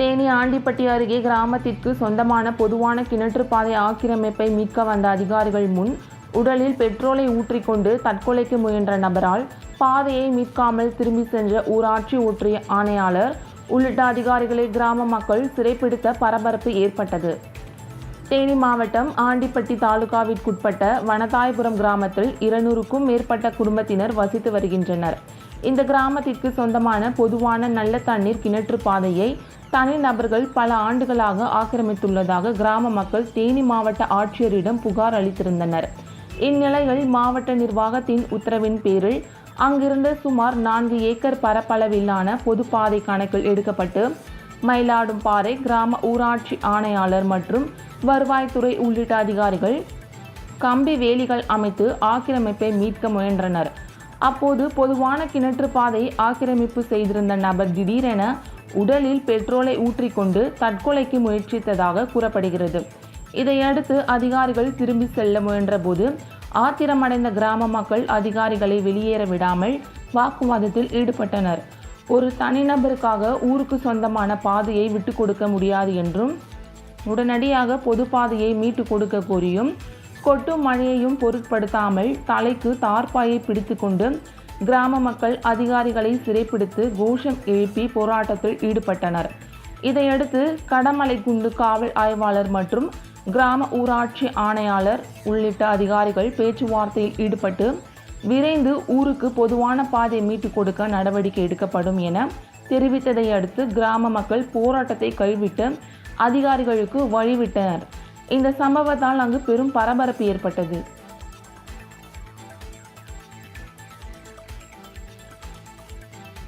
தேனி ஆண்டிப்பட்டி அருகே கிராமத்திற்கு சொந்தமான பொதுவான கிணற்று பாதை ஆக்கிரமிப்பை மீட்க வந்த அதிகாரிகள் முன் உடலில் பெட்ரோலை ஊற்றிக்கொண்டு தற்கொலைக்கு முயன்ற நபரால் பாதையை மீட்காமல் திரும்பி சென்ற ஊராட்சி ஒற்றிய ஆணையாளர் உள்ளிட்ட அதிகாரிகளை கிராம மக்கள் சிறைப்பிடித்த பரபரப்பு ஏற்பட்டது. தேனி மாவட்டம் ஆண்டிப்பட்டி தாலுகாவிற்குட்பட்ட வனதாயபுரம் கிராமத்தில் இருநூறுக்கும் மேற்பட்ட குடும்பத்தினர் வசித்து வருகின்றனர். இந்த கிராமத்திற்கு சொந்தமான பொதுவான நல்ல தண்ணீர் கிணற்று பாதையை தனிநபர்கள் பல ஆண்டுகளாக ஆக்கிரமித்துள்ளதாக கிராம மக்கள் தேனி மாவட்ட ஆட்சியரிடம் புகார் அளித்திருந்தனர். இந்நிலையில் மாவட்ட நிர்வாகத்தின் உத்தரவின் பேரில் அங்கிருந்த சுமார் நான்கு ஏக்கர் பரப்பளவிலான பொதுப்பாதை கணக்கில் எடுக்கப்பட்டு மயிலாடும் பாறை கிராம ஊராட்சி ஆணையாளர் மற்றும் வருவாய்த்துறை உள்ளிட்ட அதிகாரிகள் கம்பி வேலிகள் அமைத்து ஆக்கிரமிப்பை மீட்க முயன்றனர். அப்போது பொதுவான கிணற்று பாதை ஆக்கிரமிப்பு செய்திருந்த நபர் திடீரென உடலில் பெட்ரோலை ஊற்றிக்கொண்டு தற்கொலைக்கு முயற்சித்ததாக கூறப்படுகிறது. இதையடுத்து அதிகாரிகள் திரும்பி செல்ல முயன்றபோது ஆத்திரமடைந்த கிராம மக்கள் அதிகாரிகளை வெளியேற விடாமல் வாக்குவாதத்தில் ஈடுபட்டனர். ஒரு தனிநபருக்காக ஊருக்கு சொந்தமான பாதையை விட்டு கொடுக்க முடியாது என்றும் உடனடியாக பொது பாதையை மீட்டு கொடுக்க கோரியும் கொட்டும் மழையையும் பொருட்படுத்தாமல் தலைக்கு தார்பாயை பிடித்துக்கொண்டு கிராம மக்கள் அதிகாரிகளை சிறைப்பிடித்து கோஷம் எழுப்பி போராட்டத்தில் ஈடுபட்டனர். இதையடுத்து கடமலை குண்டு காவல் ஆய்வாளர் மற்றும் கிராம ஊராட்சி ஆணையாளர் உள்ளிட்ட அதிகாரிகள் பேச்சுவார்த்தையில் ஈடுபட்டு விரைந்து ஊருக்கு பொதுவான பாதை மீட்டுக் கொடுக்க நடவடிக்கை எடுக்கப்படும் என தெரிவித்ததை அடுத்து கிராம மக்கள் போராட்டத்தை கைவிட்டு அதிகாரிகளுக்கு வழிவிட்டனர். இந்த சம்பவத்தால் அங்கு பெரும் பரபரப்பு ஏற்பட்டது.